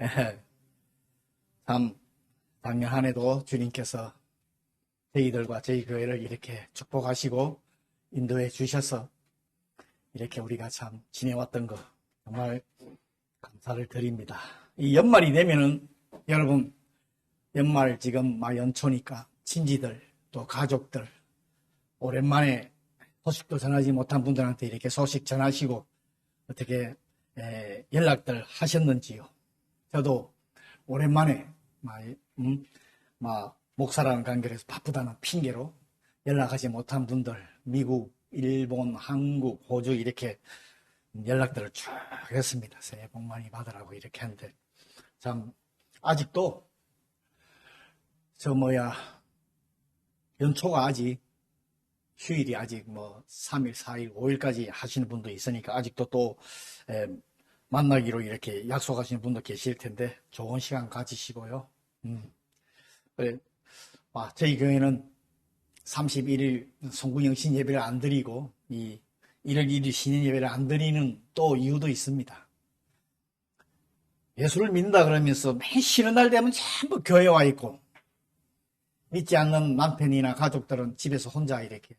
예. 참 작년 한 해도 주님께서 저희들과 저희 교회를 이렇게 축복하시고 인도해 주셔서 이렇게 우리가 참 지내왔던 거 정말 감사를 드립니다. 이 연말이 되면은 여러분 연말 지금 막 연초니까 친지들 또 가족들 오랜만에 소식도 전하지 못한 분들한테 이렇게 소식 전하시고 어떻게 에, 연락들 하셨는지요. 저도 오랜만에 막, 음, 막 목사라는 관계에서 바쁘다는 핑계로 연락하지 못한 분들 미국, 일본, 한국, 호주 이렇게 연락들을 쭉 했습니다. 새해 복 많이 받으라고 이렇게 하는데 참 아직도 저 뭐야 연초가 아직 휴일이 아직 뭐 3일, 4일, 5일까지 하시는 분도 있으니까 아직도 또 에, 만나기로 이렇게 약속하시는 분도 계실 텐데 좋은 시간 가지시고요. 음. 그래, 아, 저희 교회는 31일 송구영 신 예배를 안 드리고 이 1월 1일 신인 예배를 안 드리는 또 이유도 있습니다. 예수를 믿는다 그러면서 매 쉬는 날 되면 전부 교회 와 있고 믿지 않는 남편이나 가족들은 집에서 혼자 이렇게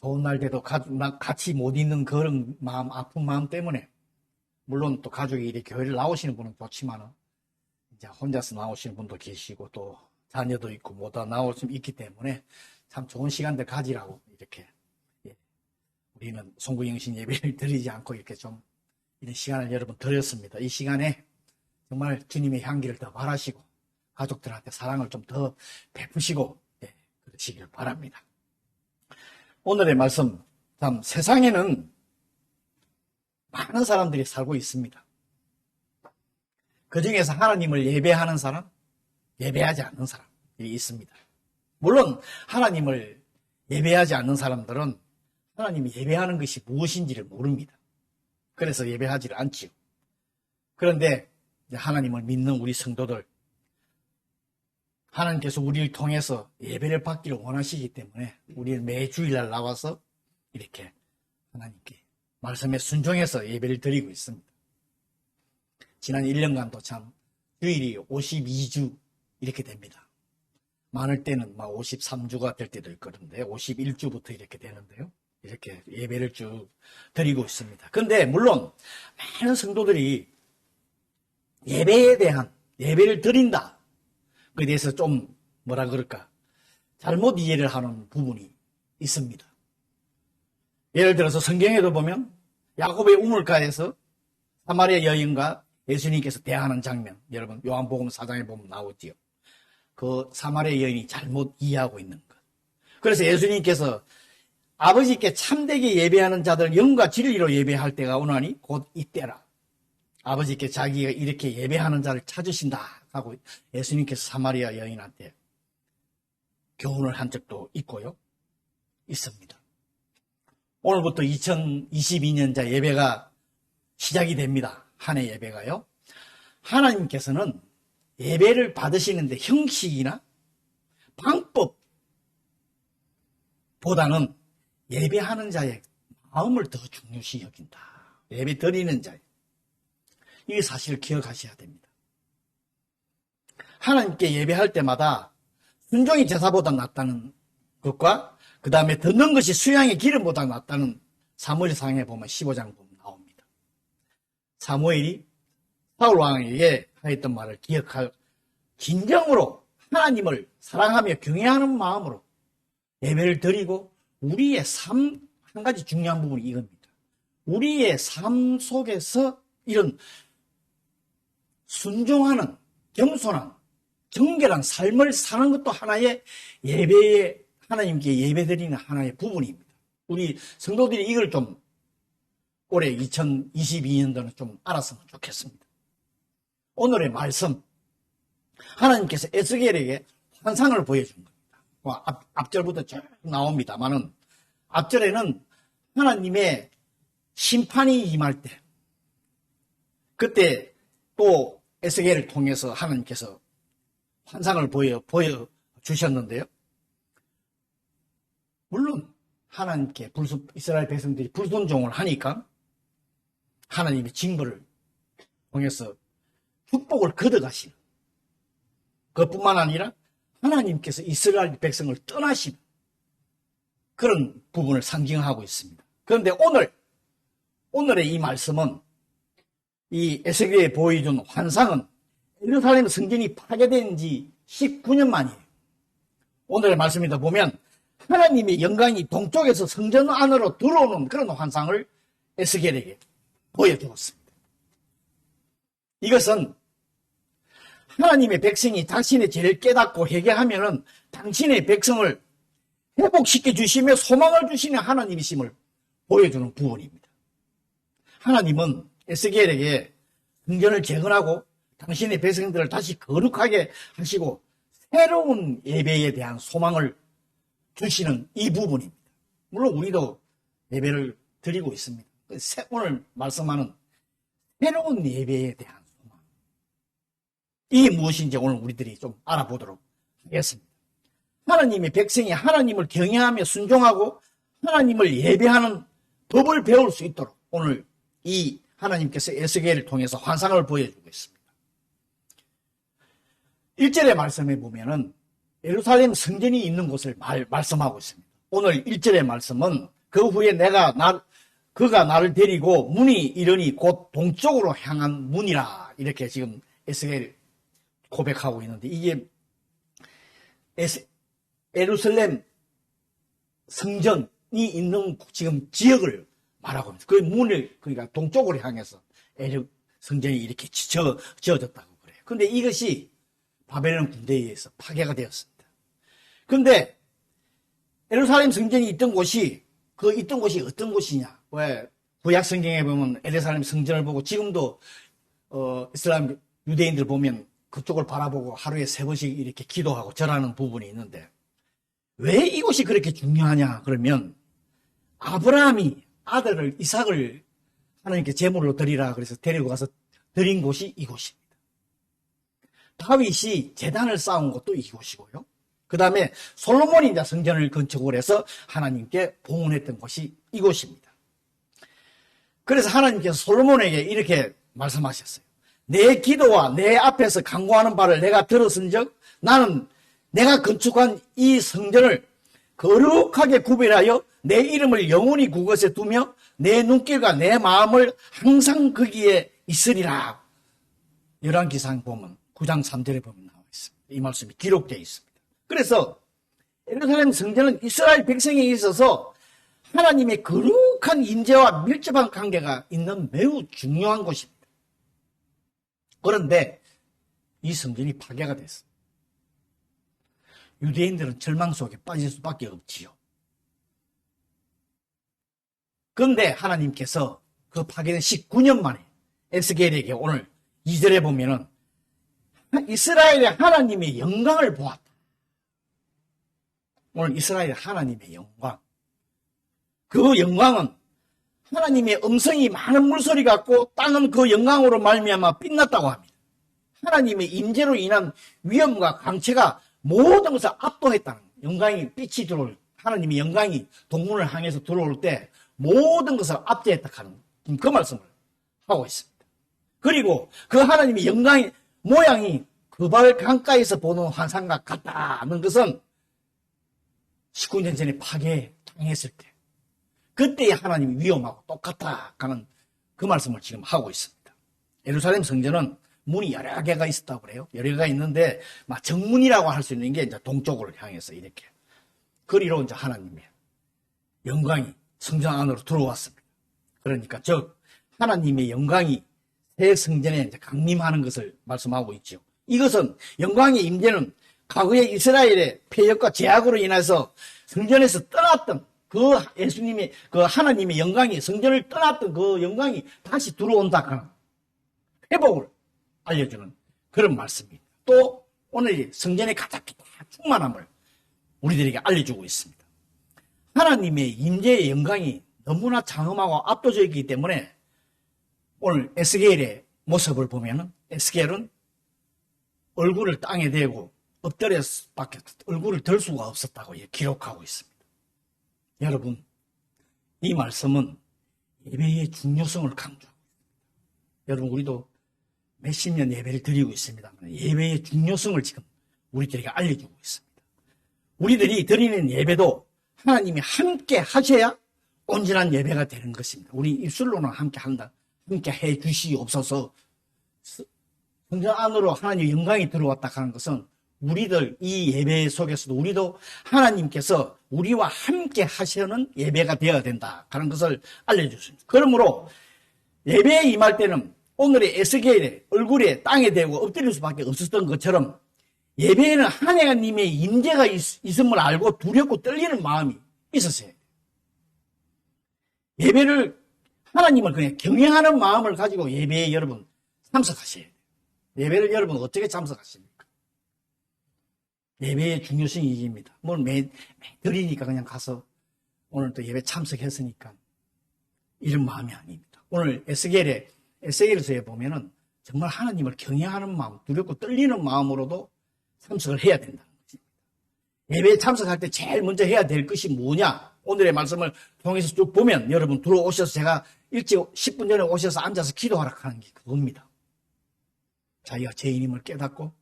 좋은 날 돼도 같이 못 있는 그런 마음, 아픈 마음 때문에 물론 또 가족이 이렇게 교회를 나오시는 분은 좋지만은 이제 혼자서 나오시는 분도 계시고 또 자녀도 있고 뭐다 나올 수 있기 때문에 참 좋은 시간들 가지라고 이렇게 예. 우리는 송구영신 예배를 드리지 않고 이렇게 좀 이런 시간을 여러분 드렸습니다. 이 시간에 정말 주님의 향기를 더 바라시고 가족들한테 사랑을 좀 더 베푸시고 예, 그러시길 바랍니다. 오늘의 말씀 참 세상에는 많은 사람들이 살고 있습니다. 그 중에서 하나님을 예배하는 사람, 예배하지 않는 사람이 있습니다. 물론 하나님을 예배하지 않는 사람들은 하나님이 예배하는 것이 무엇인지를 모릅니다. 그래서 예배하지를 않지요. 그런데 하나님을 믿는 우리 성도들, 하나님께서 우리를 통해서 예배를 받기를 원하시기 때문에 우리는 매 주일날 나와서 이렇게 하나님께 말씀에 순종해서 예배를 드리고 있습니다. 지난 1년간도 참 주일이 52주 이렇게 됩니다. 많을 때는 막 53주가 될 때도 있거든요. 51주부터 이렇게 되는데요. 이렇게 예배를 쭉 드리고 있습니다. 근데 물론 많은 성도들이 예배에 대한 예배를 드린다. 그에 대해서 좀 뭐라 그럴까 잘못 이해를 하는 부분이 있습니다. 예를 들어서 성경에도 보면 야곱의 우물가에서 사마리아 여인과 예수님께서 대하는 장면 여러분 요한복음 4장에 보면 나오지요. 그 사마리아 여인이 잘못 이해하고 있는 것. 그래서 예수님께서 아버지께 참되게 예배하는 자들 영과 진리로 예배할 때가 오나니 곧 이때라. 아버지께 자기가 이렇게 예배하는 자를 찾으신다 하고 예수님께서 사마리아 여인한테 교훈을 한 적도 있고요. 있습니다. 오늘부터 2022년자 예배가 시작이 됩니다. 한 해 예배가요. 하나님께서는 예배를 받으시는데 형식이나 방법 보다는 예배하는 자의 마음을 더 중요시 여긴다. 예배 드리는 자의. 이 사실을 기억하셔야 됩니다. 하나님께 예배할 때마다 순종이 제사보다 낫다는 것과 그 다음에 듣는 것이 수양의 기름보다 낫다는 사무엘상에 보면 15장 보면 나옵니다. 사무엘이 사울 왕에게 하였던 말을 기억할 진정으로 하나님을 사랑하며 경외하는 마음으로 예배를 드리고 우리의 삶 한 가지 중요한 부분이 이겁니다. 우리의 삶 속에서 이런 순종하는 겸손한 정결한 삶을 사는 것도 하나의 예배의 하나님께 예배드리는 하나의 부분입니다. 우리 성도들이 이걸 좀 올해 2022년도는 좀 알았으면 좋겠습니다. 오늘의 말씀 하나님께서 에스겔에게 환상을 보여준 겁니다. 와, 앞, 앞절부터 쭉 나옵니다만은 앞절에는 하나님의 심판이 임할 때 그때 또 에스겔을 통해서 하나님께서 환상을 보여 보여 주셨는데요. 물론 하나님께 불순 이스라엘 백성들이 불순종을 하니까 하나님의 징벌을 통해서 축복을 걷어가시는 그뿐만 아니라 하나님께서 이스라엘 백성을 떠나신 그런 부분을 상징하고 있습니다. 그런데 오늘 오늘의 이 말씀은 이 에스겔에 보여준 환상은 예루살렘 성전이 파괴된 지 19년 만이에요. 오늘의 말씀에도 보면 하나님의 영광이 동쪽에서 성전 안으로 들어오는 그런 환상을 에스겔에게 보여주었습니다. 이것은 하나님의 백성이 당신의 죄를 깨닫고 회개하면은 당신의 백성을 회복시켜 주시며 소망을 주시는 하나님이심을 보여주는 부분입니다. 하나님은 에스겔에게 성전을 재건하고 당신의 백성들을 다시 거룩하게 하시고 새로운 예배에 대한 소망을 주시는 이 부분입니다. 물론 우리도 예배를 드리고 있습니다. 오늘 말씀하는 새로운 예배에 대한 소망. 이 무엇인지 오늘 우리들이 좀 알아보도록 하겠습니다. 하나님의 백성이 하나님을 경외하며 순종하고 하나님을 예배하는 법을 배울 수 있도록 오늘 이 하나님께서 에스겔을 통해서 환상을 보여주고 있습니다. 1절의 말씀에 보면은 예루살렘 성전이 있는 곳을 말, 말씀하고 있습니다. 오늘 1절의 말씀은 그 후에 내가 나, 그가 나를 데리고 문이 이르니 곧 동쪽으로 향한 문이라 이렇게 지금 에스겔 고백하고 있는데 이게 에스, 예루살렘 성전이 있는 지금 지역을 말하고 있습니다. 그 문을 그러니까 동쪽으로 향해서 에르 성전이 이렇게 지어, 지어졌다고 그래요. 근데 이것이 바벨론 군대에 의해서 파괴가 되었습니다. 그런데 예루살렘 성전이 있던 곳이 그 있던 곳이 어떤 곳이냐? 왜 구약 성경에 보면 예루살렘 성전을 보고 지금도 어, 이슬람 유대인들 보면 그쪽을 바라보고 하루에 세 번씩 이렇게 기도하고 절하는 부분이 있는데 왜 이곳이 그렇게 중요하냐? 그러면 아브라함이 아들을 이삭을 하나님께 제물로 드리라 그래서 데리고 가서 드린 곳이 이곳입니다. 다윗이 재단을 쌓은 곳도 이곳이고요. 그 다음에 솔로몬이 이제 성전을 건축을 해서 하나님께 봉헌했던 곳이 이곳입니다. 그래서 하나님께서 솔로몬에게 이렇게 말씀하셨어요. 내 기도와 내 앞에서 강구하는 바를 내가 들었은 적 나는 내가 건축한 이 성전을 거룩하게 구별하여 내 이름을 영원히 그것에 두며 내 눈길과 내 마음을 항상 거기에 있으리라. 열왕기상 보면 9장 3절에 보면 나와 있습니다. 이 말씀이 기록되어 있습니다. 그래서 예루살렘 성전은 이스라엘 백성에 있어서 하나님의 거룩한 인재와 밀접한 관계가 있는 매우 중요한 곳입니다. 그런데 이 성전이 파괴가 됐습니다. 유대인들은 절망 속에 빠질 수밖에 없지요. 그런데 하나님께서 그 파괴된 19년 만에 에스겔에게 오늘 2절에 보면은 이스라엘의 하나님의 영광을 보았다. 오늘 이스라엘의 하나님의 영광. 그 영광은 하나님의 음성이 많은 물소리 같고 땅은 그 영광으로 말미암아 빛났다고 합니다. 하나님의 임재로 인한 위험과 강체가 모든 것을 압도했다는 영광이 빛이 들어올 하나님의 영광이 동문을 향해서 들어올 때 모든 것을 압제했다 하는 그 말씀을 하고 있습니다. 그리고 그 하나님의 영광이 모양이 그발 강가에서 보는 환상과 같다는 것은 19년 전에 파괴 당했을 때 그때의 하나님이 위험하고 똑같다 하는 그 말씀을 지금 하고 있습니다. 예루살렘 성전은 문이 여러 개가 있었다고 그래요. 여러 개가 있는데 막 정문이라고 할 수 있는 게 이제 동쪽으로 향해서 이렇게 그리로 이제 하나님의 영광이 성전 안으로 들어왔습니다. 그러니까 즉 하나님의 영광이 새 성전에 강림하는 것을 말씀하고 있죠. 이것은 영광의 임재는 과거의 이스라엘의 폐역과 제약으로 인해서 성전에서 떠났던 그 예수님의 그 하나님의 영광이 성전을 떠났던 그 영광이 다시 들어온다 하는 회복을 알려주는 그런 말씀입니다. 또 오늘 성전의 가득히 충만함을 우리들에게 알려주고 있습니다. 하나님의 임재의 영광이 너무나 장엄하고 압도적이기 때문에 오늘 에스겔의 모습을 보면은 에스겔은 얼굴을 땅에 대고 엎드려서 밖에 얼굴을 들 수가 없었다고 기록하고 있습니다. 여러분, 이 말씀은 예배의 중요성을 강조하고 있습니다. 여러분, 우리도 몇십 년 예배를 드리고 있습니다. 예배의 중요성을 지금 우리들에게 알려주고 있습니다. 우리들이 드리는 예배도 하나님이 함께 하셔야 온전한 예배가 되는 것입니다. 우리 입술로는 함께 한다. 함께 해 주시옵소서. 성전 안으로 하나님의 영광이 들어왔다 하는 것은 우리들 이 예배 속에서도 우리도 하나님께서 우리와 함께 하시는 예배가 되어야 된다 하는 것을 알려주십니다. 그러므로 예배에 임할 때는 오늘의 에스겔의 얼굴에 땅에 대고 엎드릴 수밖에 없었던 것처럼 예배에는 하나님의 임재가 있, 음을 알고 두렵고 떨리는 마음이 있었어요. 예배를 하나님을 그냥 경외하는 마음을 가지고 예배에 여러분 참석하셔야 돼요. 예배를 여러분 어떻게 참석하십니까? 예배의 중요성이 이깁니다. 뭘 매, 매 드리니까 그냥 가서 오늘 또 예배 참석했으니까 이런 마음이 아닙니다. 오늘 에스겔의 에스겔서에 보면은 정말 하나님을 경외하는 마음, 두렵고 떨리는 마음으로도 참석을 해야 된다는 것입니다. 예배에 참석할 때 제일 먼저 해야 될 것이 뭐냐? 오늘의 말씀을 통해서 쭉 보면 여러분 들어오셔서 제가 일찍 10분 전에 오셔서 앉아서 기도하라 하는 게 그겁니다. 자기가 죄인임을 깨닫고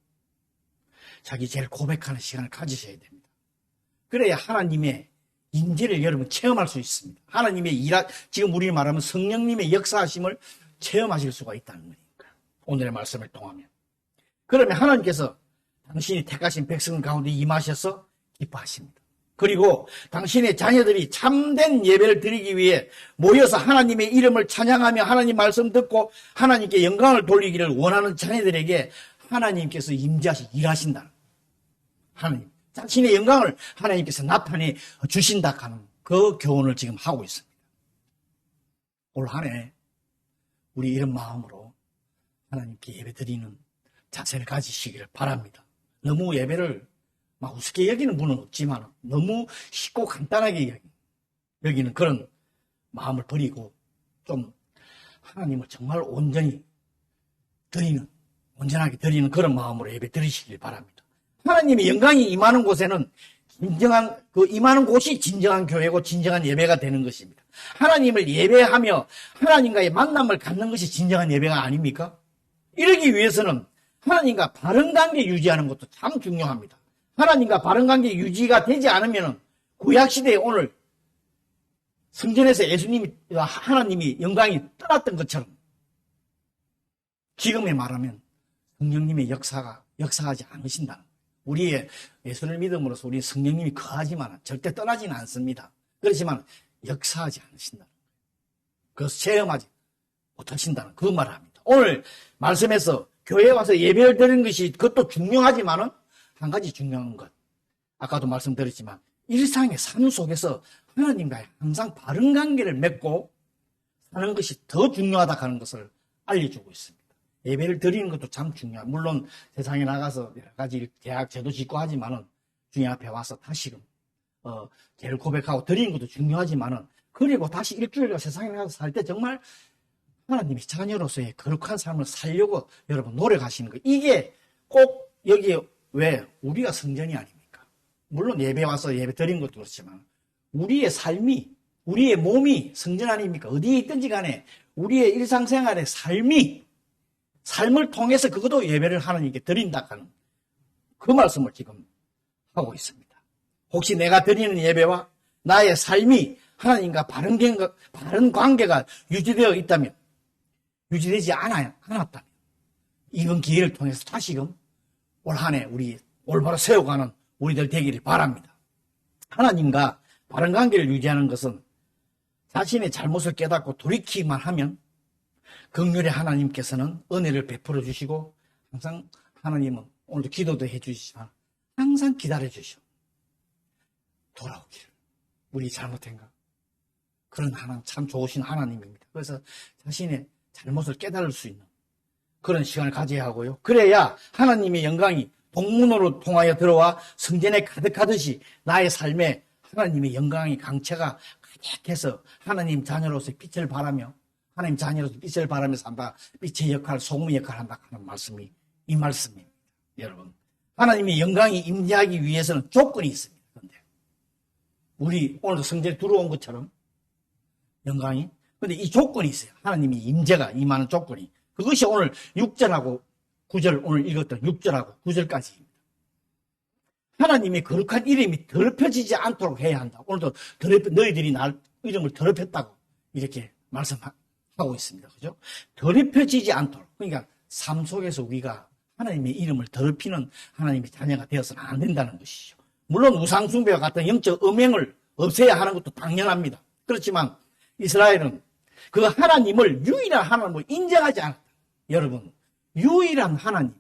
자기 죄를 고백하는 시간을 가지셔야 됩니다. 그래야 하나님의 인재를 여러분 체험할 수 있습니다. 하나님의 일하, 지금 우리 말하면 성령님의 역사하심을 체험하실 수가 있다는 거니까. 오늘의 말씀을 통하면. 그러면 하나님께서 당신이 택하신 백성 가운데 임하셔서 기뻐하십니다. 그리고 당신의 자녀들이 참된 예배를 드리기 위해 모여서 하나님의 이름을 찬양하며 하나님 말씀 듣고 하나님께 영광을 돌리기를 원하는 자녀들에게 하나님께서 임재하시 일하신다. 하나님 자신의 영광을 하나님께서 나타내 주신다 하는 그 교훈을 지금 하고 있습니다. 올 한해 우리 이런 마음으로 하나님께 예배 드리는 자세를 가지시기를 바랍니다. 너무 예배를 막 우습게 여기는 분은 없지만 너무 쉽고 간단하게 여기는 그런 마음을 버리고 좀 하나님을 정말 온전히 드리는 온전하게 드리는 그런 마음으로 예배 드리시길 바랍니다. 하나님의 영광이 임하는 곳에는 진정한 그 임하는 곳이 진정한 교회고 진정한 예배가 되는 것입니다. 하나님을 예배하며 하나님과의 만남을 갖는 것이 진정한 예배가 아닙니까? 이러기 위해서는 하나님과 바른 관계 유지하는 것도 참 중요합니다. 하나님과 바른 관계 유지가 되지 않으면 구약 시대에 오늘 성전에서 예수님이 하나님이 영광이 떠났던 것처럼 지금에 말하면 성령님의 역사가 역사하지 않으신다. 우리의 예수를 믿음으로써 우리 성령님이 거하지만 절대 떠나지는 않습니다. 그렇지만 역사하지 않으신다. 그것을 체험하지 못하신다는 그 말을 합니다. 오늘 말씀에서 교회에 와서 예배를 드리는 것이 그것도 중요하지만은 한 가지 중요한 것. 아까도 말씀드렸지만 일상의 삶 속에서 하나님과 항상 바른 관계를 맺고 사는 것이 더 중요하다 하는 것을 알려주고 있습니다. 예배를 드리는 것도 참 중요합니다. 물론 세상에 나가서 여러 가지 계약 제도 짓고 하지만은 주님 앞에 와서 다시금 어, 죄를 고백하고 드리는 것도 중요하지만은 그리고 다시 일주일간 세상에 나가서 살 때 정말 하나님이 자녀로서의 거룩한 삶을 살려고 여러분 노력하시는 거. 이게 꼭 여기에 왜? 우리가 성전이 아닙니까? 물론 예배 와서 예배 드린 것도 그렇지만 우리의 삶이 우리의 몸이 성전 아닙니까? 어디에 있든지 간에 우리의 일상생활의 삶이 삶을 통해서 그것도 예배를 하나님께 드린다 하는 그 말씀을 지금 하고 있습니다. 혹시 내가 드리는 예배와 나의 삶이 하나님과 바른, 관계가, 바른 관계가 유지되어 있다면 유지되지 않아요. 않았다면 이번 기회를 통해서 다시금 올 한 해 우리 올바로 세워가는 우리들 되기를 바랍니다. 하나님과 바른 관계를 유지하는 것은 자신의 잘못을 깨닫고 돌이키기만 하면 극률의 하나님께서는 은혜를 베풀어 주시고 항상 하나님은 오늘도 기도도 해 주시지만 항상 기다려 주시오. 돌아오기를. 우리 잘못한가? 그런 하나님, 참 좋으신 하나님입니다. 그래서 자신의 잘못을 깨달을 수 있는 그런 시간을 가져야 하고요. 그래야 하나님의 영광이 동문으로 통하여 들어와 성전에 가득하듯이 나의 삶에 하나님의 영광이 강체가 가득해서 하나님 자녀로서 빛을 바라며 하나님 자녀로서 빛을 바라며 산다. 빛의 역할, 소금의 역할을 한다 하는 말씀이 이 말씀입니다. 여러분. 하나님의 영광이 임재하기 위해서는 조건이 있습니다. 그런데 우리 오늘도 성전에 들어온 것처럼 영광이 근데 이 조건이 있어요. 하나님이 임재가 임하는 조건이 그것이 오늘 6절하고 9절 오늘 읽었던 6절하고 9절까지입니다. 하나님의 거룩한 이름이 더럽혀지지 않도록 해야 한다. 오늘도 더럽, 너희들이 날 이름을 더럽혔다고 이렇게 말씀하 고 있습니다. 그죠? 더럽혀지지 않도록. 그러니까 삶 속에서 우리가 하나님의 이름을 더럽히는 하나님의 자녀가 되어서는 안 된다는 것이죠. 물론 우상숭배와 같은 영적 음행을 없애야 하는 것도 당연합니다. 그렇지만 이스라엘은 그 하나님을 유일한 하나님을 인정하지 않았다. 여러분, 유일한 하나님,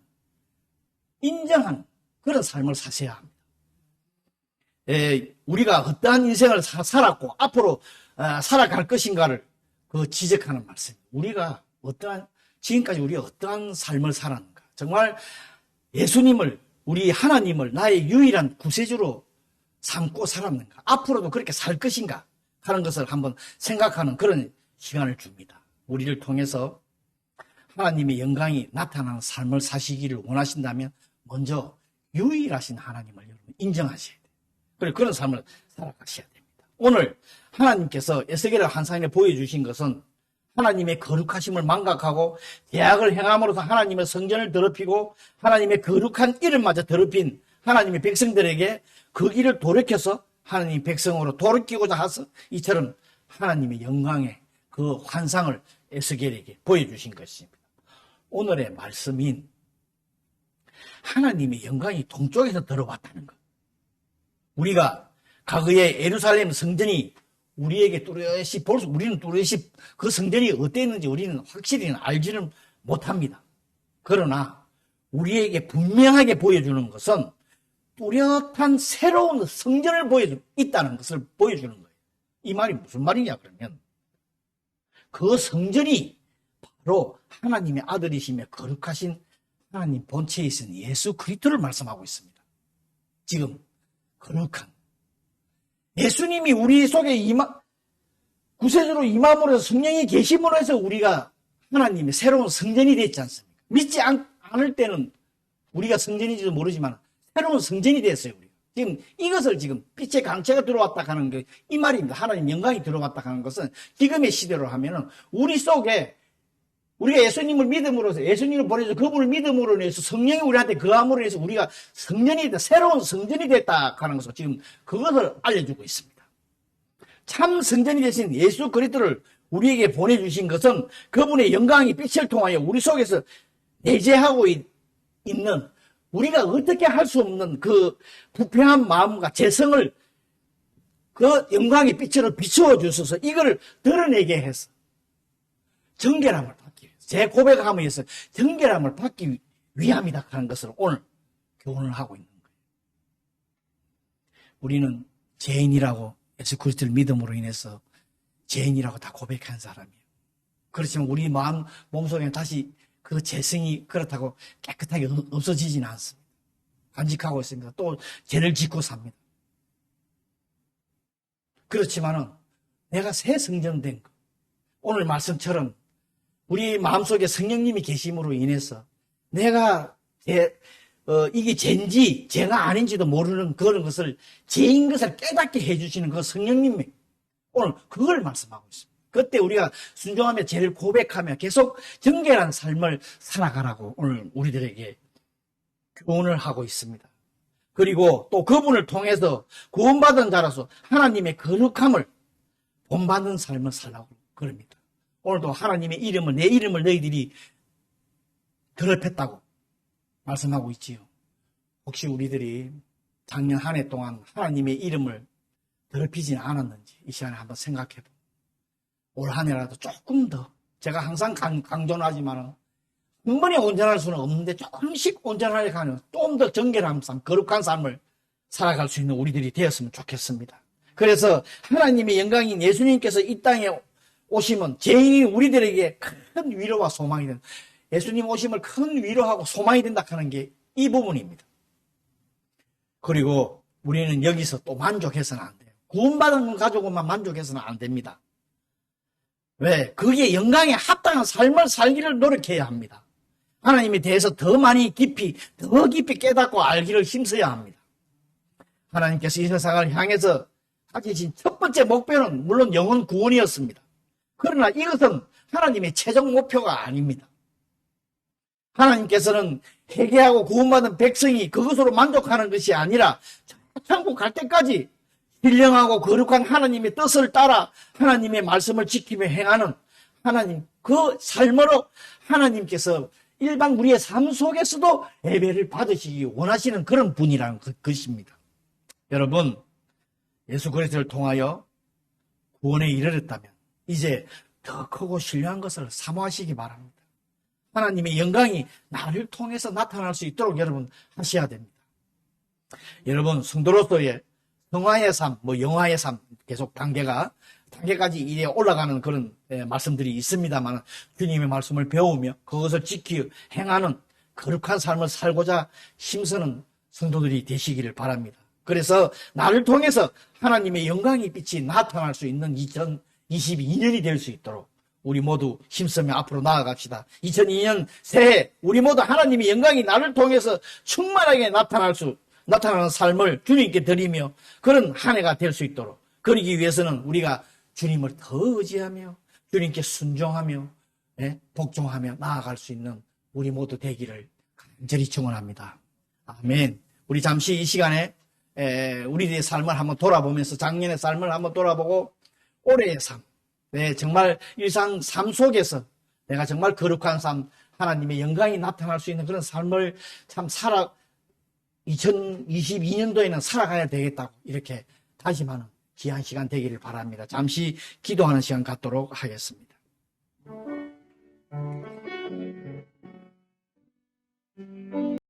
인정하는 그런 삶을 사셔야 합니다. 에, 우리가 어떠한 인생을 사, 살았고 앞으로 어, 살아갈 것인가를 그 지적하는 말씀. 우리가 어떠한 지금까지 우리가 어떠한 삶을 살았는가? 정말 예수님을 우리 하나님을 나의 유일한 구세주로 삼고 살았는가? 앞으로도 그렇게 살 것인가? 하는 것을 한번 생각하는 그런 시간을 줍니다. 우리를 통해서 하나님의 영광이 나타나는 삶을 사시기를 원하신다면 먼저 유일하신 하나님을 여러분 인정하셔야 돼요. 그리고 그런 삶을 살아가셔야 됩니다. 오늘 하나님께서 에스겔을 한상에 보여주신 것은 하나님의 거룩하심을 망각하고 대악을 행함으로써 하나님의 성전을 더럽히고 하나님의 거룩한 이름마저 더럽힌 하나님의 백성들에게 그 길을 돌이켜서 하나님 백성으로 돌이키고자 하서 이처럼 하나님의 영광의 그 환상을 에스겔에게 보여주신 것입니다. 오늘의 말씀인 하나님의 영광이 동쪽에서 들어왔다는 것. 우리가 과거에 예루살렘 성전이 우리에게 뚜렷이 볼 수, 우리는 뚜렷이 그 성전이 어땠는지 우리는 확실히 알지는 못합니다. 그러나 우리에게 분명하게 보여주는 것은 뚜렷한 새로운 성전을 보여주, 있다는 것을 보여주는 거예요. 이 말이 무슨 말이냐, 그러면. 그 성전이 바로 하나님의 아들이시며 거룩하신 하나님 본체에 있는 예수 그리스도를 말씀하고 있습니다. 지금 거룩한 예수님이 우리 속에 임하, 구세주로 임함으로 성령이 계심으로 해서 우리가 하나님의 새로운 성전이 됐지 않습니까? 믿지 않, 않을 때는 우리가 성전인지도 모르지만 새로운 성전이 됐어요. 우리가. 지금 이것을 지금 빛의 강체가 들어왔다 하는 게 이 말입니다. 하나님 영광이 들어왔다 하는 것은 지금의 시대로 하면은 우리 속에 우리가 예수님을 믿음으로써 예수님을 보내서 그분을 믿음으로 인해서 성령이 우리한테 그함으로 인해서 우리가 성전이 됐다, 새로운 성전이 됐다 하는 것을 지금 그것을 알려주고 있습니다. 참 성전이 되신 예수 그리스도를 우리에게 보내주신 것은 그분의 영광이 빛을 통하여 우리 속에서 내재하고 있, 는 우리가 어떻게 할 수 없는 그 부패한 마음과 재성을 그 영광의 빛으로 비추어 주셔서 이걸 드러내게 해서 정결함을 제 고백함에 의해서 정결함을 받기 위함이다 하는 것을 오늘 교훈을 하고 있는 거예요. 우리는 죄인이라고 예수 그리스도를 믿음으로 인해서 죄인이라고 다 고백한 사람이에요. 그렇지만 우리 마음 몸속에는 다시 그 죄성이 그렇다고 깨끗하게 없어지지는 않습니다. 간직하고 있습니다. 또 죄를 짓고 삽니다. 그렇지만은 내가 새 성전된 거. 오늘 말씀처럼 우리 마음속에 성령님이 계심으로 인해서 내가 제, 어, 이게 죄인지 죄가 아닌지도 모르는 그런 것을 죄인 것을 깨닫게 해주시는 그 성령님이 오늘 그걸 말씀하고 있습니다. 그때 우리가 순종하며 죄를 고백하며 계속 정결한 삶을 살아가라고 오늘 우리들에게 교훈을 하고 있습니다. 그리고 또 그분을 통해서 구원받은 자라서 하나님의 거룩함을 본받는 삶을 살라고 그럽니다. 오늘도 하나님의 이름을, 내 이름을 너희들이 더럽혔다고 말씀하고 있지요. 혹시 우리들이 작년 한 해 동안 하나님의 이름을 더럽히지는 않았는지 이 시간에 한번 생각해보. 올한 해라도 조금 더 제가 항상 강, 강조하지만 한 번에 온전할 수는 없는데 조금씩 온전하게 가는 좀 더 정결한 삶, 거룩한 삶을 살아갈 수 있는 우리들이 되었으면 좋겠습니다. 그래서 하나님의 영광인 예수님께서 이 땅에 오심은 죄인이 우리들에게 큰 위로와 소망이 된다. 예수님 오심을 큰 위로하고 소망이 된다 하는 게 이 부분입니다. 그리고 우리는 여기서 또 만족해서는 안 돼요. 구원받은 것 가지고만 만족해서는 안 됩니다. 왜? 그게 영광에 합당한 삶을 살기를 노력해야 합니다. 하나님에 대해서 더 많이 깊이, 더 깊이 깨닫고 알기를 힘써야 합니다. 하나님께서 이 세상을 향해서 가지신 첫 번째 목표는 물론 영혼 구원이었습니다. 그러나 이것은 하나님의 최종 목표가 아닙니다. 하나님께서는 회개하고 구원받은 백성이 그것으로 만족하는 것이 아니라 천국 갈 때까지 신령하고 거룩한 하나님의 뜻을 따라 하나님의 말씀을 지키며 행하는 하나님 그 삶으로 하나님께서 일반 우리의 삶 속에서도 예배를 받으시기 원하시는 그런 분이라는 것- 것입니다. 여러분 예수 그리스도를 통하여 구원에 이르렀다면 이제 더 크고 신령한 것을 사모하시기 바랍니다. 하나님의 영광이 나를 통해서 나타날 수 있도록 여러분 하셔야 됩니다. 여러분 성도로서의 성화의 삶, 뭐 영화의 삶 계속 단계가 단계까지 이래 올라가는 그런 예, 말씀들이 있습니다만 주님의 말씀을 배우며 그것을 지키 행하는 거룩한 삶을 살고자 힘쓰는 성도들이 되시기를 바랍니다. 그래서 나를 통해서 하나님의 영광의 빛이 나타날 수 있는 2022년이 될 수 있도록 우리 모두 힘쓰며 앞으로 나아갑시다. 2002년 새해 우리 모두 하나님의 영광이 나를 통해서 충만하게 나타날 수 나타나는 삶을 주님께 드리며 그런 한 해가 될 수 있도록 그러기 위해서는 우리가 주님을 더 의지하며 주님께 순종하며 예, 복종하며 나아갈 수 있는 우리 모두 되기를 간절히 청원합니다. 아멘. 우리 잠시 이 시간에 에, 우리의 삶을 한번 돌아보면서 작년의 삶을 한번 돌아보고 올해의 삶, 네, 정말 일상 삶 속에서 내가 정말 거룩한 삶, 하나님의 영광이 나타날 수 있는 그런 삶을 참 살아 2022년도에는 살아가야 되겠다고 이렇게 다짐하는 귀한 시간 되기를 바랍니다. 잠시 기도하는 시간 갖도록 하겠습니다.